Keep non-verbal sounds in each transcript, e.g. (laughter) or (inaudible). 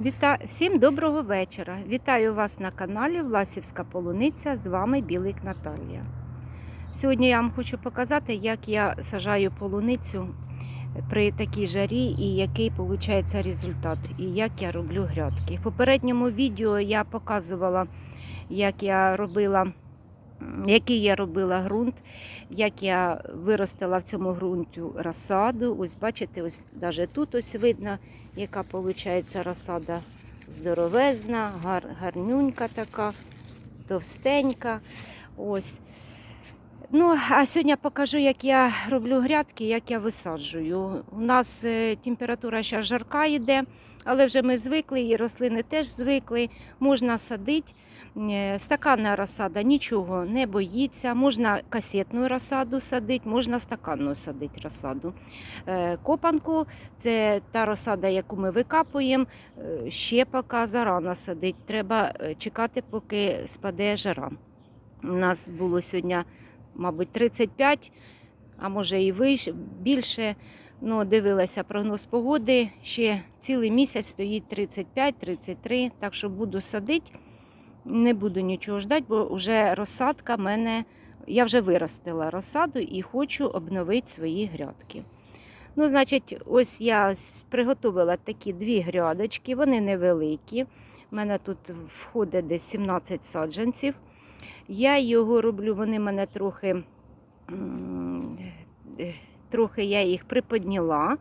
Віта... Всім доброго вечора. Вітаю вас на каналі Власівська Полуниця. З вами Білик Наталія. Сьогодні я вам хочу показати, як я сажаю полуницю при такій жарі і який виходить результат, і як я роблю грядки. В попередньому відео я показувала, як я робила. Який я робила ґрунт, як я виростила в цьому ґрунті розсаду. Ось бачите, ось навіть тут ось видно, яка виходить розсада здоровезна, гар, гарнюнька така, товстенька. Ось. Ну, а сьогодні покажу, як я роблю грядки, як я висаджую. У нас е, температура зараз жарка йде, але вже ми звикли, і рослини теж звикли. Можна садити. Е, Стаканна розсада нічого не боїться. Можна касетну розсаду садити, можна стаканну садити розсаду. Е, Копанку це та розсада, яку ми викапуємо. Ще поки зарано садить. Треба чекати, поки спаде жара. У нас було сьогодні, мабуть, 35, а може і більше. Ну, дивилася прогноз погоди. Ще цілий місяць стоїть 35-33, так що буду садити. Не буду нічого ждати, бо вже розсадка мене. Я вже виростила розсаду і хочу обновити свої грядки. Ну, значить, ось я приготувала такі дві грядочки, вони невеликі. У мене тут входить десь 17 саджанців. Я його роблю, вони мене трохи, е, трохи я їх приподняла.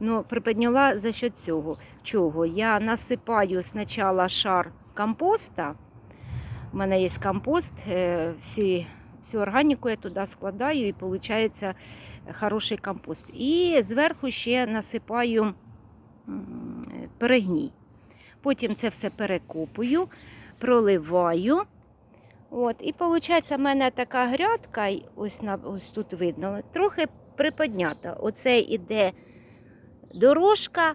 Ну, приподняла за що цього. Чого? Я насипаю спочатку шар компоста. У мене є компост, е, всі, всю органіку я туди складаю і виходить хороший компост. І зверху ще насипаю перегній. Потім це все перекопую, проливаю. От, і виходить, в мене така грядка, ось, на, ось тут видно, трохи приподнята. Оце іде дорожка,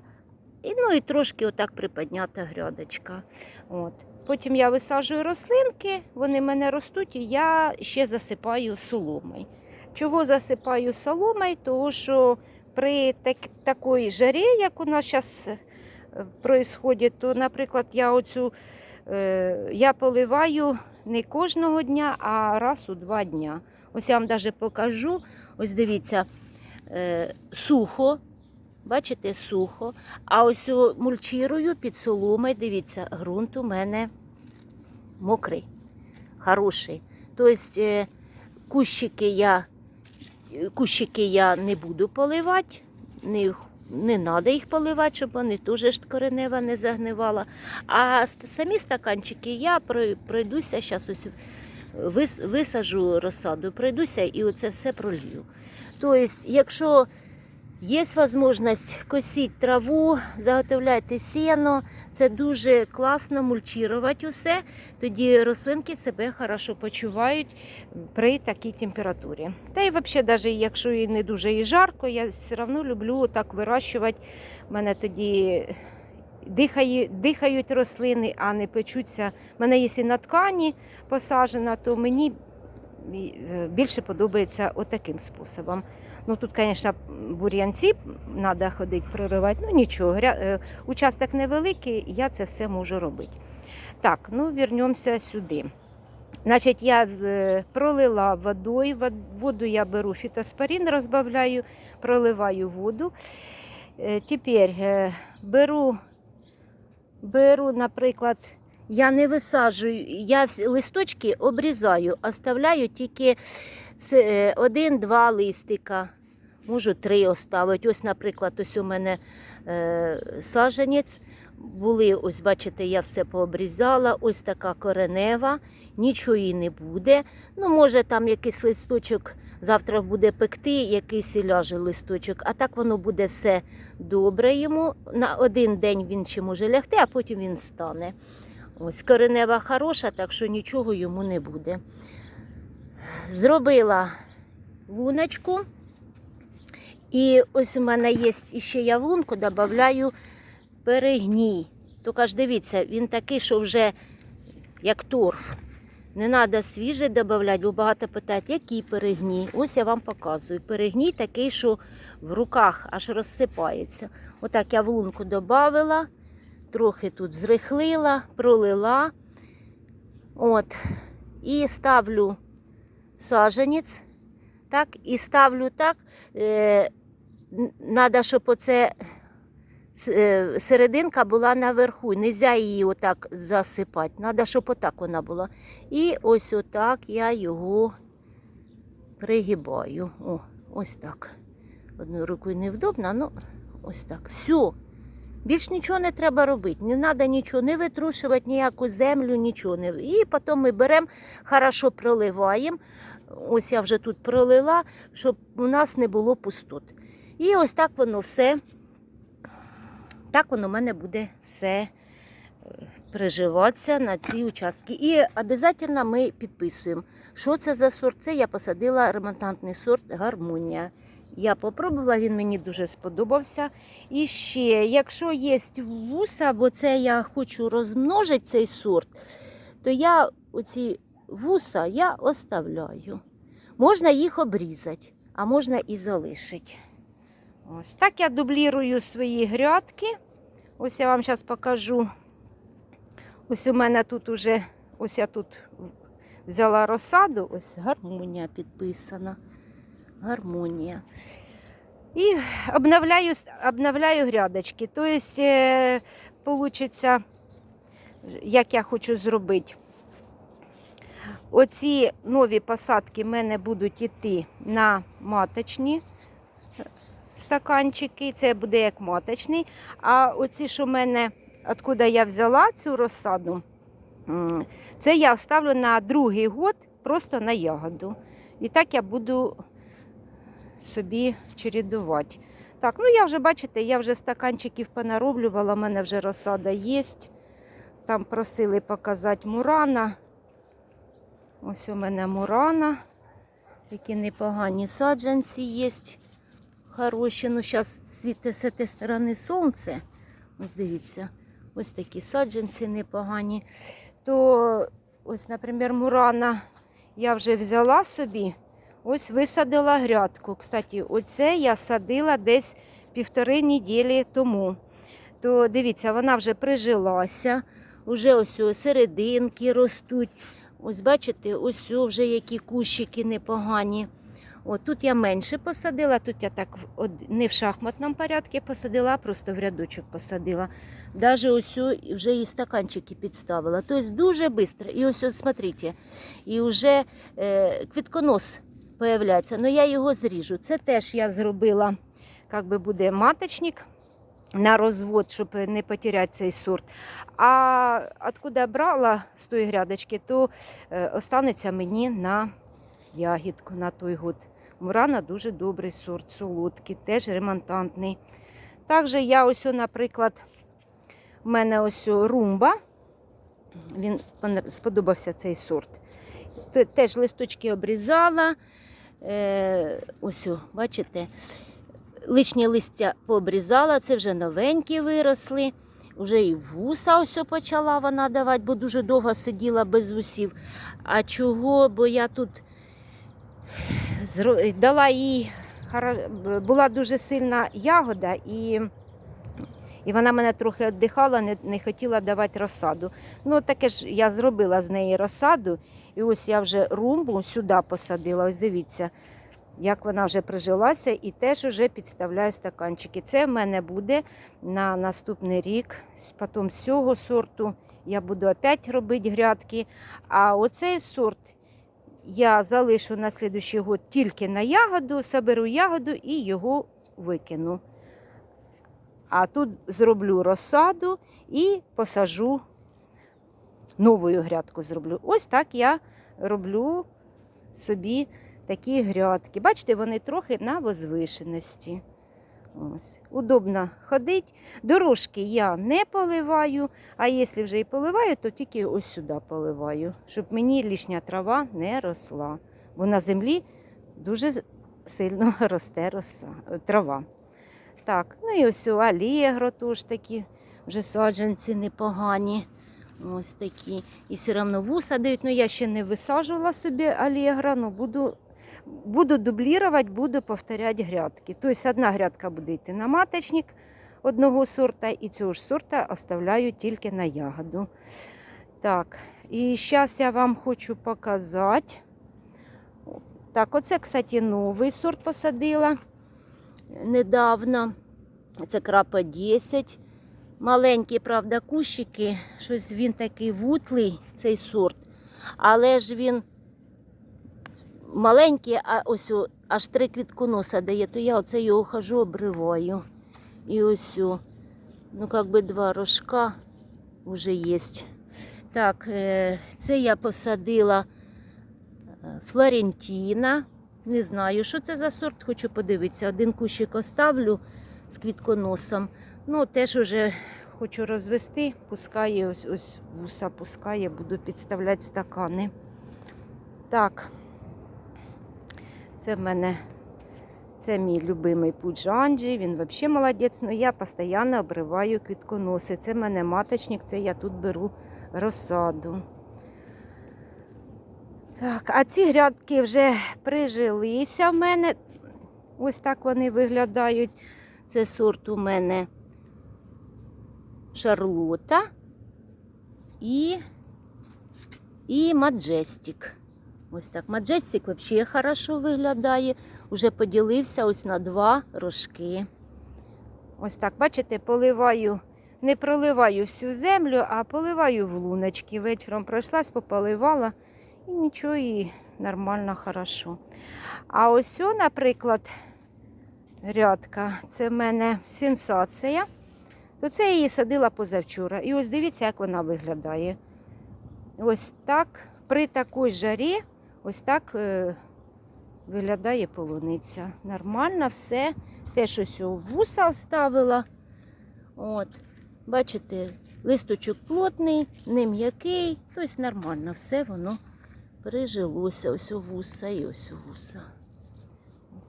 і, ну і трошки отак приподнята грядочка. От. Потім я висаджую рослинки, вони в мене ростуть, і я ще засипаю соломою. Чого засипаю соломою? Тому що при так, такій жарі, як у нас зараз відбувається, то, наприклад, я оцю е, я поливаю не кожного дня, а раз у два дня. Ось я вам навіть покажу. Ось дивіться, е, сухо. Бачите, сухо. А ось о, мульчирую під соломою, дивіться, ґрунт у мене мокрий, хороший. Тобто е, кущики я, е, кущики я не буду поливати, не, не треба їх поливати, щоб вони теж ж коренева не загнивала. А самі стаканчики я пройдуся, зараз ось висажу розсаду, пройдуся і оце все пролью. Тобто, якщо Є можливість косити траву, заготовляти сіно. Це дуже класно мульчувати усе. Тоді рослинки себе хорошо почувають при такій температурі. Та й взагалі, навіть якщо і не дуже і жарко, я все одно люблю так вирощувати. У мене тоді дихає, дихають рослини, а не печуться. У мене і на ткані посаджена, то мені е, більше подобається отаким способом. Ну тут, звісно, бур'янці треба ходити проривати. Ну нічого, е, участок невеликий, я це все можу робити. Так, ну вернемося сюди. Значить, я е, пролила водою, воду я беру фітоспорин, розбавляю, проливаю воду. Е, Тепер беру, беру, наприклад, я не висаджую, я листочки обрізаю, оставляю тільки один-два листика. Можу три оставити. Ось, наприклад, ось у мене е, саженець. Були, ось бачите, я все пообрізала. Ось така коренева, нічого не буде. Ну, може, там якийсь листочок завтра буде пекти, якийсь ляже листочок, а так воно буде все добре йому. На один день він ще може лягти, а потім він стане. Ось коренева хороша, так що нічого йому не буде. Зробила луночку. І ось у мене є ще я додаю перегній. Тільки ж дивіться, він такий, що вже як торф. Не треба свіже додати, бо багато питають, який перегній. Ось я вам показую. Перегній такий, що в руках аж розсипається. Отак я в лунку додала, трохи тут зрихлила, пролила. От. І ставлю саженець. Так, і ставлю так. Е, Надо, щоб оце е, серединка була наверху. Нельзя її отак засипати. Надо, щоб отак вона була. І ось отак я його пригибаю. О, ось так. Одною рукою невдобно, ну ось так. Все. Більш нічого не треба робити. Не треба нічого не витрушувати, ніяку землю, нічого не. І потім ми беремо, хорошо проливаємо. Ось я вже тут пролила, щоб у нас не було пустот. І ось так воно все. Так воно в мене буде все е, приживатися на ці участки. І обов'язково ми підписуємо, що це за сорт. Це я посадила ремонтантний сорт гармонія. Я попробувала, він мені дуже сподобався. І ще, якщо є вуса, бо це я хочу розмножити цей сорт, то я оці вуса я оставляю. Можна їх обрізати, а можна і залишити. Ось так я дублірую свої грядки. Ось я вам зараз покажу. Ось у мене тут уже, ось я тут взяла розсаду, ось гармонія підписана. Гармонія. І обновляю, обновляю грядочки. Тобто, е, получиться, як я хочу зробити. Оці нові посадки в мене будуть йти на маточні стаканчики. Це буде як маточний. А оці, що в мене, откуда я взяла цю розсаду, це я ставлю на другий год просто на ягоду. І так я буду собі чередувати. Так, ну я вже, бачите, я вже стаканчиків понароблювала, у мене вже розсада є. Там просили показати мурана. Ось у мене мурана. Які непогані саджанці є. Хороші. Ну, зараз світить з цієї сторони сонце. Ось дивіться, ось такі саджанці непогані. То, ось, наприклад, мурана я вже взяла собі. Ось висадила грядку. Кстати, оце я садила десь півтори неділі тому. То дивіться, вона вже прижилася, вже ось серединки ростуть. Ось бачите, ось вже які кущики непогані. От тут я менше посадила, тут я так не в шахматному порядку посадила, а просто в рядочок посадила. Даже ось вже і стаканчики підставила. Тобто дуже швидко. І ось от смотрите, і вже е, квітконос появляється. Ну я його зріжу. Це теж я зробила, як би буде маточник на розвод, щоб не потеряти цей сорт. А откуда брала з тої грядочки, то е, останеться мені на ягідку на той год. Мурана дуже добрий сорт, солодкий, теж ремонтантний. Також я ось, наприклад, в мене ось румба. Він сподобався цей сорт. Теж листочки обрізала. Е, ось, бачите, лишнє листя пообрізала, це вже новенькі виросли. Вже і вуса ось почала вона давати, бо дуже довго сиділа без вусів. А чого? Бо я тут дала їй була дуже сильна ягода, і, і вона мене трохи віддихала, не, не хотіла давати розсаду. Ну, таке ж я зробила з неї розсаду, і ось я вже румбу сюди посадила. Ось дивіться, як вона вже прижилася, і теж вже підставляю стаканчики. Це в мене буде на наступний рік. Потім з цього сорту я буду опять робити грядки. А оцей сорт я залишу на слідуючий год тільки на ягоду, соберу ягоду і його викину. А тут зроблю розсаду і посажу новою грядку зроблю. Ось так я роблю собі такі грядки. Бачите, вони трохи на возвишеності. Ось. Удобно ходити. Дорожки я не поливаю, а якщо вже і поливаю, то тільки ось сюди поливаю, щоб мені лишня трава не росла. Бо на землі дуже сильно (laughs) росте роса, трава. Так, ну і ось у алегро теж такі вже саджанці непогані. Ось такі. І все одно вуса дають. Ну, я ще не висаджувала собі алегро, ну буду, буду дублірувати, буду повторяти грядки. Тобто одна грядка буде йти на маточник, одного сорта, і цього ж сорта оставляю тільки на ягоду. Так, і зараз я вам хочу показати. Так, оце, кстати, новий сорт посадила недавно. Це крапа 10. Маленькі, правда, кущики. Щось він такий вутлий, цей сорт. Але ж він маленький, а ось аж три квітконоса дає, то я оце його хожу, обриваю. І ось, о, ну, як би два рожка вже є. Так, е, це я посадила е, Флорентіна. Не знаю, що це за сорт, хочу подивитися. Один кущик оставлю з квітконосом. Ну, теж уже хочу розвести, пускає, ось, ось вуса пускає, буду підставляти стакани. Так, це в мене це мій любимий пуджанджі, він взагалі молодець, але я постійно обриваю квітконоси. Це в мене маточник, це я тут беру розсаду. Так, а ці грядки вже прижилися в мене. Ось так вони виглядають. Це сорт у мене Шарлота і, і Маджестик. Ось так. Маджестик взагалі хорошо виглядає. Уже поділився ось на два рожки. Ось так, бачите, поливаю, не проливаю всю землю, а поливаю в луночки. Вечором пройшлась, пополивала і нічого, і нормально, хорошо. А ось, наприклад, грядка, це в мене сенсація. То це я її садила позавчора. І ось дивіться, як вона виглядає. Ось так, при такій жарі, ось так е, виглядає полуниця. Нормально все. Те, що сьогодні вуса оставила. От. Бачите, листочок плотний, не м'який, тобто нормально, все воно прижилося. Ось у вуса і ось у вуса.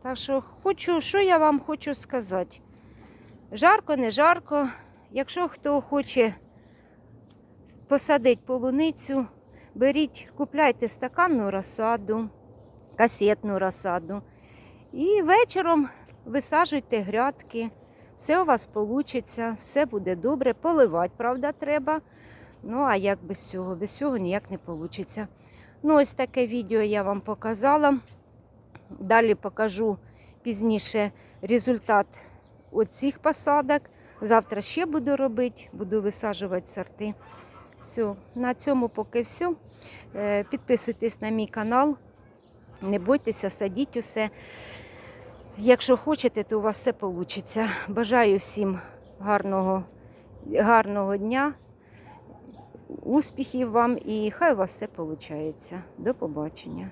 Так що хочу, що я вам хочу сказати. Жарко, не жарко. Якщо хто хоче посадити полуницю, беріть, купляйте стаканну розсаду, касетну розсаду. І вечором висаджуйте грядки. Все у вас вийде, все буде добре. Поливати, правда, треба. Ну, а як без цього? Без цього ніяк не вийде. Ну, ось таке відео я вам показала. Далі покажу пізніше результат оцих посадок. Завтра ще буду робити, буду висаджувати сорти. Все, на цьому поки все. Підписуйтесь на мій канал. Не бойтеся, садіть усе. Якщо хочете, то у вас все вийде. Бажаю всім гарного, гарного дня, успіхів вам і хай у вас все виходить. До побачення.